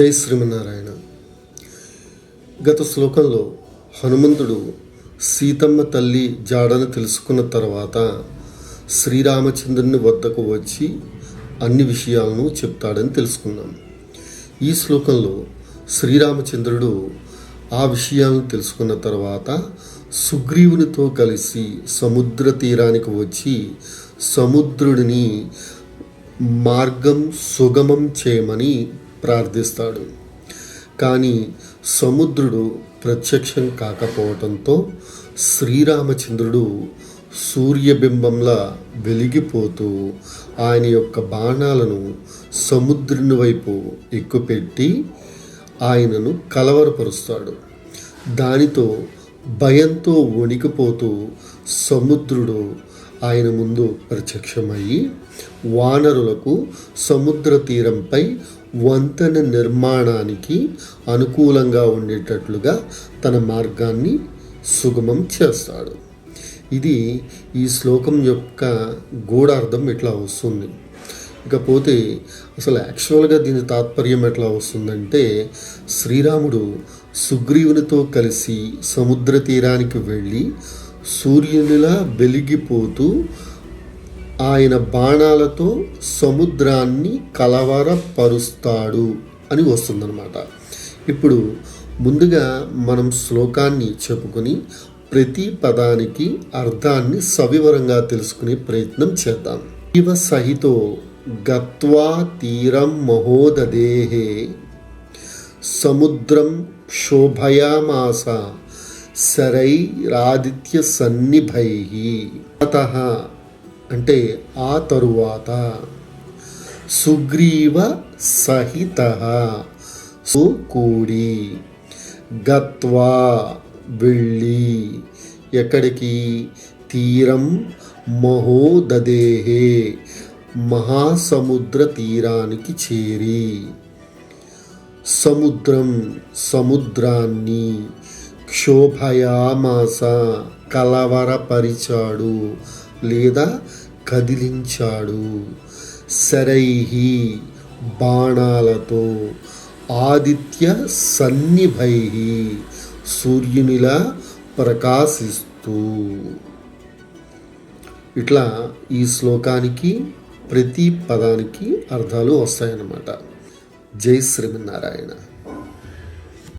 జై శ్రీమన్నారాయణ గత శ్లోకంలో హనుమంతుడు సీతమ్మ తల్లి జాడను తెలుసుకున్న తర్వాత శ్రీరామచంద్రుని వద్దకు వచ్చి అన్ని విషయాలను చెప్తాడని తెలుసుకున్నాం. ఈ శ్లోకంలో శ్రీరామచంద్రుడు ఆ విషయాలను తెలుసుకున్న తర్వాత సుగ్రీవునితో కలిసి సముద్ర తీరానికి వచ్చి సముద్రుడిని మార్గం సుగమం చేయమని ప్రార్థిస్తాడు. కానీ సముద్రుడు ప్రత్యక్షం కాకపోవటంతో శ్రీరామచంద్రుడు సూర్యబింబంలా వెలిగిపోతూ ఆయన యొక్క బాణాలను సముద్రుని వైపు ఎక్కుపెట్టి ఆయనను కలవరపరుస్తాడు. దానితో భయంతో వణికిపోతూ సముద్రుడు ఆయన ముందు ప్రత్యక్షమయ్యి వానరులకు సముద్ర తీరంపై వంతెన నిర్మాణానికి అనుకూలంగా ఉండేటట్లుగా తన మార్గాన్ని సుగమం చేస్తాడు. ఇది ఈ శ్లోకం యొక్క గూఢార్థం ఇట్లా వస్తుంది? ఇకపోతే అసలు యాక్చువల్గా దీని తాత్పర్యం ఎట్లా వస్తుందంటే శ్రీరాముడు సుగ్రీవునితో కలిసి సముద్ర తీరానికి వెళ్ళి సూర్యునిలా వెలిగిపోతూ ఆయన బాణాలతో సముద్రాన్ని కలవరపరుస్తాడు అని వస్తుందన్నమాట. ఇప్పుడు ముందుగా మనం శ్లోకాన్ని చెప్పుకొని ప్రతి పదానికి అర్థాన్ని సవివరంగా తెలుసుకునే ప్రయత్నం చేద్దాం. ఇవ సహితో గత్వా తీరం మహోదదేహే సముద్రం శోభయామాస శరైరాదిత్య సన్నిభై. అత అంటే ఆ తరువాత. సుగ్రీవ సహిత. సు కూడి. గత్వా వెళ్ళి. ఎక్కడికి? తీరం మహోదదేహే. మహాసముద్ర తీరానికి చేరి. సముద్రం సముద్రాన్ని క్షోభయామాస కలవరపరిచాడు లేదా కదిలించాడు. శరైహి బాణాలతో ఆదిత్య సన్నిభై సూర్యునిలా ప్రకాశిస్తూ. ఇట్లా ఈ శ్లోకానికి ప్రతి పదానికి అర్థాలు వస్తాయన్నమాట. జై శ్రీమన్నారాయణ.